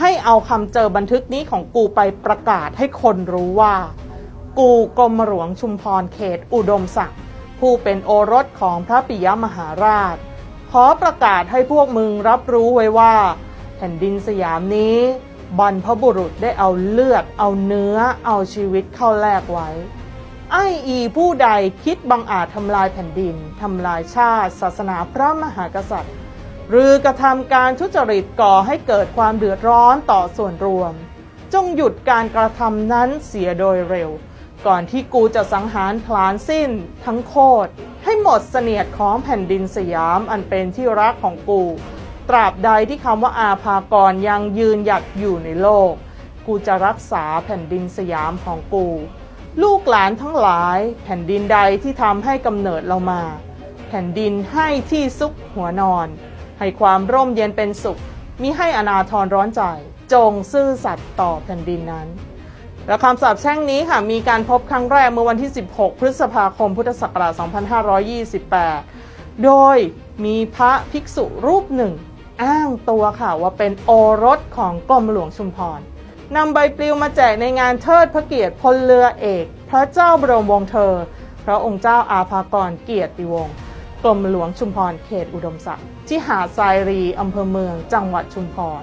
ให้เอาคำเจอบันทึกนี้ของกูไปประกาศให้คนรู้ว่า กูกรมหลวงชุมพรเขตอุดมศักดิ์ผู้เป็นโอรสของพระปิยมหาราช ขอประกาศให้พวกมึงรับรู้ไว้ว่า แผ่นดินสยามนี้บรรพบุรุษได้เอาเลือด เอาเนื้อ เอาชีวิตเข้าแลกไว้ ไออีผู้ใดคิดบังอาจทำลายแผ่นดิน ทำลายชาติ ศาสนาพระมหากษัตริย์ หรือกระทำการทุจริตก่อให้เกิดความเดือดร้อนต่อส่วนรวม จงหยุดการกระทำนั้นเสียโดยเร็ว ก่อนที่กูจะสังหารพลานสิ้น ทั้งโคตรให้หมดเสนียดของแผ่นดินสยามอันเป็นที่รักของกู ตราบใดที่คำว่าอาภากรยังยืนหยัดอยู่ในโลก กูจะรักษาแผ่นดินสยามของกู ลูกหลานทั้งหลายแผ่นดินใดที่ทำให้กำเนิดเรามา แผ่นดินให้ที่ซุกหัวนอน ให้ความร่มเย็นเป็นสุข มิให้อนาทรร้อนใจ จงซื่อสัตย์ต่อแผ่นดินนั้นและคำสาปแช่งนี้ค่ะมีการพบครั้งแรกเมื่อวันที่ 16 พฤษภาคมพุทธศักราช 2528 โดยมีพระภิกษุรูปหนึ่ง อ้างตัวค่ะว่าเป็นโอรสของกรมหลวงชุมพรนำใบปลิวมาแจกในงานเทิดพระเกียรติพลเรือเอก พระเจ้าบรมวงศ์เธอ พระองค์เจ้าอาภากรเกียรติวงศ์ รมหลวงชุมพรเขตอุดมศักดิ์ที่หาดทรายรีอำเภอเมืองจังหวัดชุมพร